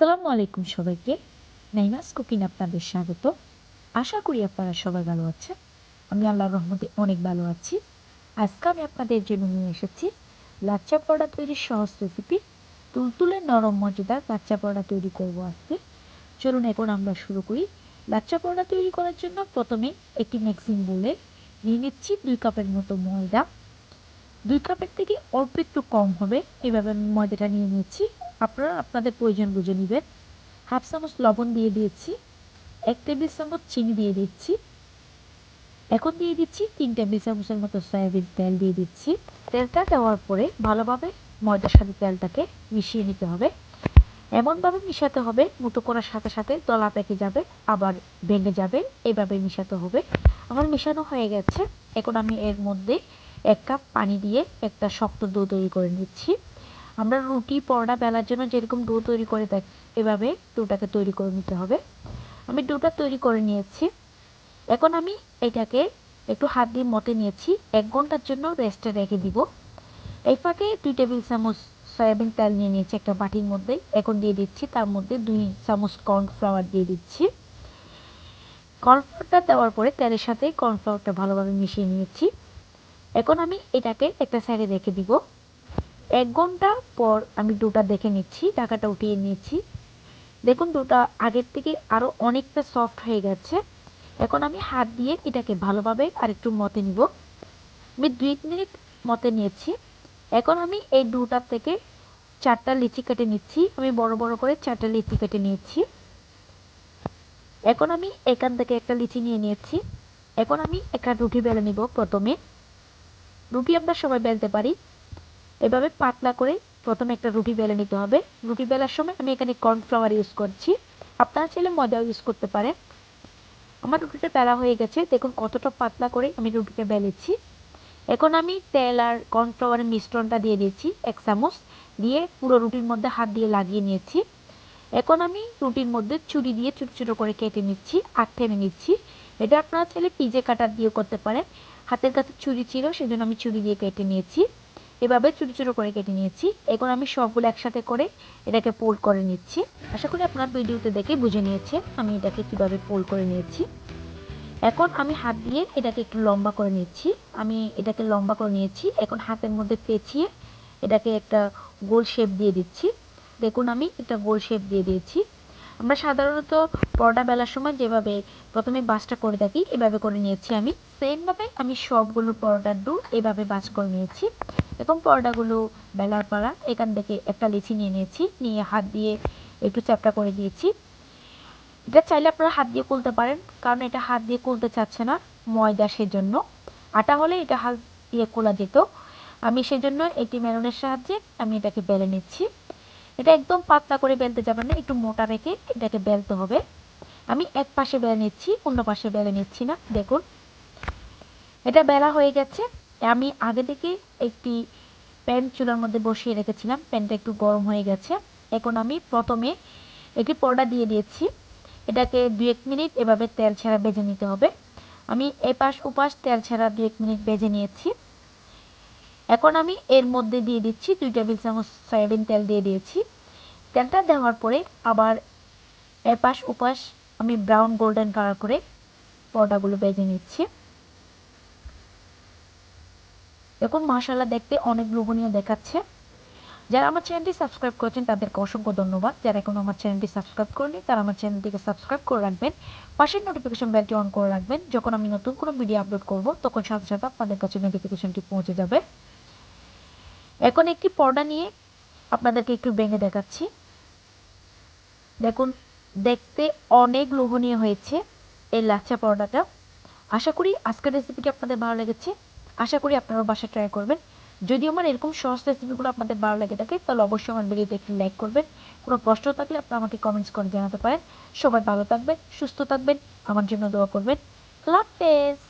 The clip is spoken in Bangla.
আসসালামু আলাইকুম সবাইকে। নাইমাস কুকিং আপনাদের স্বাগত। আশা করি আপনারা সবাই ভালো আছেন। আমি আল্লাহর রহমতে অনেক ভালো আছি। আজকে আমি আপনাদের জন্য নিয়ে এসেছি লাচ্চা পড়া তৈরির সহজ রেসিপি তুলতুলে নরম মজাদার লাচ্চা পড়া তৈরি করব আজকে। চলুন এখন আমরা শুরু করি। লাচ্চা পড়া তৈরি করার জন্য প্রথমে একটি মিক্সিং বলে নিয়ে নিচ্ছি দুই কাপের মতো ময়দা। দুই কাপের থেকে অল্প একটু কম হবে। এভাবে আমি ময়দাটা নিয়ে নিচ্ছি আপনারা আপনাদের প্রয়োজন বুঝে নেবেন। হাফ চামচ লবণ দিয়ে দিয়েছি, এক টেবিল চামচ চিনি দিয়ে দিচ্ছি। এখন দিয়ে দিচ্ছি তিন টেবিল চামচের মতো সয়াবিন তেল দিয়ে দিচ্ছি। তেলটা দেওয়ার পরে ভালোভাবে ময়দার সাথে তেলটাকে মিশিয়ে নিতে হবে। এমনভাবে মিশাতে হবে মুটো করার সাথে সাথে দলা পেকে যাবে, আবার ভেঙে যাবে, এভাবে মিশাতে হবে। আমার মিশানো হয়ে গেছে। এখন আমি এর মধ্যে এক কাপ পানি দিয়ে একটা শক্ত ডো তৈরি করে নিচ্ছি। আমরা রুটি, পরোটা, বেলার জন্য যেরকম ডো তৈরি করে থাকি এভাবে ডোটাকে তৈরি করে নিতে হবে। আমি ডোটা তৈরি করে নিয়েছি। এখন আমি এটাকে একটু হাত দিয়ে মতে নিয়েছি। এক ঘণ্টার জন্য রেস্টে রেখে দিব। এই ফাঁকে দুই টেবিল চামচ সয়াবিন তেল নিয়ে নিয়েছি একটা বাটির মধ্যে। এখন দিয়ে দিচ্ছি, তার মধ্যে দুই চামচ কর্নফ্লাওয়ার দিয়ে দিচ্ছি। কর্নফ্লাওয়ারটা দেওয়ার পরে তেলের সাথে কর্নফ্লাওয়ারটা ভালোভাবে মিশিয়ে নিয়েছি। এখন আমি এটাকে একটা সাইডে রেখে দিব। এক ঘণ্টা পর আমি ডোটা দেখে নিচ্ছি, টাকাটা উঠিয়ে নিয়েছি দেখুন ডোটা আগের থেকে আরও অনেকটা সফট হয়ে গেছে। এখন আমি হাত দিয়ে এটাকে ভালোভাবে আরেকটু মতে নিব। আমি দুই মিনিট মতে নিয়েছি। এখন আমি এই ডোটার থেকে চারটা লিচি কেটে নিচ্ছি। আমি বড় বড় করে চারটা লিচি কেটে নিয়েছি। এখন আমি এখান থেকে একটা লিচি নিয়ে নিয়েছি। এখন আমি একটা রুটি বেলে নিব প্রথমে। রুটি আমরা সবাই বেলতে পারি। এভাবে পাতলা করে প্রথমে একটা রুটি বেলে নিতে হবে। রুটি বেলার সময় আমি এখানে কর্নফ্লাওয়ার ইউজ করছি। আপনারা চাইলে ময়দাও ইউজ করতে পারেন। আমার রুটিটা বেলা হয়ে গেছে। দেখুন কতটা পাতলা করে আমি রুটিটা বেলেছি। এখন আমি তেল আর কর্নফ্লাওয়ারের মিশ্রণটা দিয়ে দিয়েছি, এক চামচ। দিয়ে পুরো রুটির মধ্যে হাত দিয়ে লাগিয়ে নিয়েছি। এখন আমি রুটির মধ্যে চুরি দিয়ে ছোটো ছোটো করে কেটে নিচ্ছি আর টেনে নিচ্ছি। এটা আপনারা চাইলে পিজে কাটার দিয়েও করতে পারেন। হাতের কাছে ছুরি ছিল, সেজন্য আমি ছুরি দিয়ে কেটে নিয়েছি। এভাবে ছোটো ছোটো করে কেটে নিয়েছি। এখন আমি সবগুলো একসাথে করে এটাকে পোল করে নিচ্ছি। আশা করি আপনার ভিডিওতে দেখে বুঝে নিয়েছে আমি এটাকে কীভাবে পোল করে নিয়েছি। এখন আমি হাত দিয়ে এটাকে একটু লম্বা করে নিচ্ছি। আমি এটাকে লম্বা করে নিয়েছি। এখন হাতের মধ্যে পেঁচিয়ে এটাকে একটা গোল শেপ দিয়ে দিচ্ছি। দেখুন আমি একটা গোল শেপ দিয়ে দিয়েছি। আমরা সাধারণত পরোটা বেলার সময় যেভাবে প্রথমে বাসটা করে থাকি, এভাবে করে নিয়েছি আমি। সেমভাবে আমি সবগুলো পরোটার ডু এভাবে বাস করে নিয়েছি। এবং পরোটাগুলো বেলার পাড়া এখান থেকে একটা লিচি নিয়ে নিয়েছি, নিয়ে হাত দিয়ে একটু চ্যাপটা করে দিয়েছি। এটা চাইলে আপনারা হাত দিয়ে কুলতে পারেন, কারণ এটা হাত দিয়ে কুলতে চাচ্ছে না ময়দা সেজন্য। আটা হলে এটা হাত দিয়ে কোলা যেত। আমি সেজন্য একটি মেরনের সাহায্যে আমি এটাকে বেলে নিচ্ছি। এটা একদম পাতলা করে বেলতে যাবেন না, একটু মোটা রেখে এটাকে বেলতে হবে। আমি এক পাশে বেলে নিচ্ছি, অন্য পাশে বেলে নিচ্ছি না, দেখুন। এটা বেলা হয়ে গেছে। আমি আগে থেকে একটি প্যান চুলার মধ্যে বসিয়ে রেখেছিলাম। প্যানটা একটু গরম হয়ে গেছে। এখন আমি প্রথমে একটি পর্দা দিয়ে দিয়েছি। এটাকে দু এক মিনিট এভাবে তেল ছাড়া বেজে নিতে হবে। আমি এপাশ ওপাশ তেল ছাড়া দু এক মিনিট বেজে নিয়েছি। এখন আমি এর মধ্যে দিয়ে দিচ্ছি দুই টেবিল চামচ সয়াবিন তেল দিয়ে দিয়েছি। তেলটা দেওয়ার পরে আবার এপাশ ওপাশ আমি ব্রাউন গোল্ডেন কালার করে পর্দাগুলো বেজে নিচ্ছি। এখন মশালা দেখতে অনেক লোভনীয় দেখাচ্ছে। যারা আমার চ্যানেলটি সাবস্ক্রাইব করেছেন, তাদেরকে অসংখ্য ধন্যবাদ। যারা এখন আমার চ্যানেলটি সাবস্ক্রাইব করেনি, তারা আমার চ্যানেলটিকে সাবস্ক্রাইব করে রাখবেন। পাশের নোটিফিকেশন বেলটি অন করে রাখবেন। যখন আমি নতুন কোনো ভিডিও আপলোড করব, তখন সাথে সাথে আপনাদের কাছে নোটিফিকেশনটি পৌঁছে যাবে। এখন একটি পর্দা নিয়ে আপনাদেরকে একটু ভেঙে দেখাচ্ছি। দেখুন, দেখতে অনেক লোভনীয় হয়েছে এই লাচ্চা পরোটাটা আশা করি আজকের রেসিপিটি আপনাদের ভালো লেগেছে। আশা করি আপনারা বাসায় ট্রাই করবেন। যদি আমার এরকম সহজ রেসিপিগুলো আপনাদের ভালো লেগে থাকে, তাহলে অবশ্যই আমার ভিডিওতে একটি লাইক করবেন। কোনো প্রশ্ন থাকলে আপনারা আমাকে কমেন্টস করে জানাতে পারেন। সবাই ভালো থাকবেন, সুস্থ থাকবেন, আমার জন্য দোয়া করবেন। আল্লাহ হাফেজ!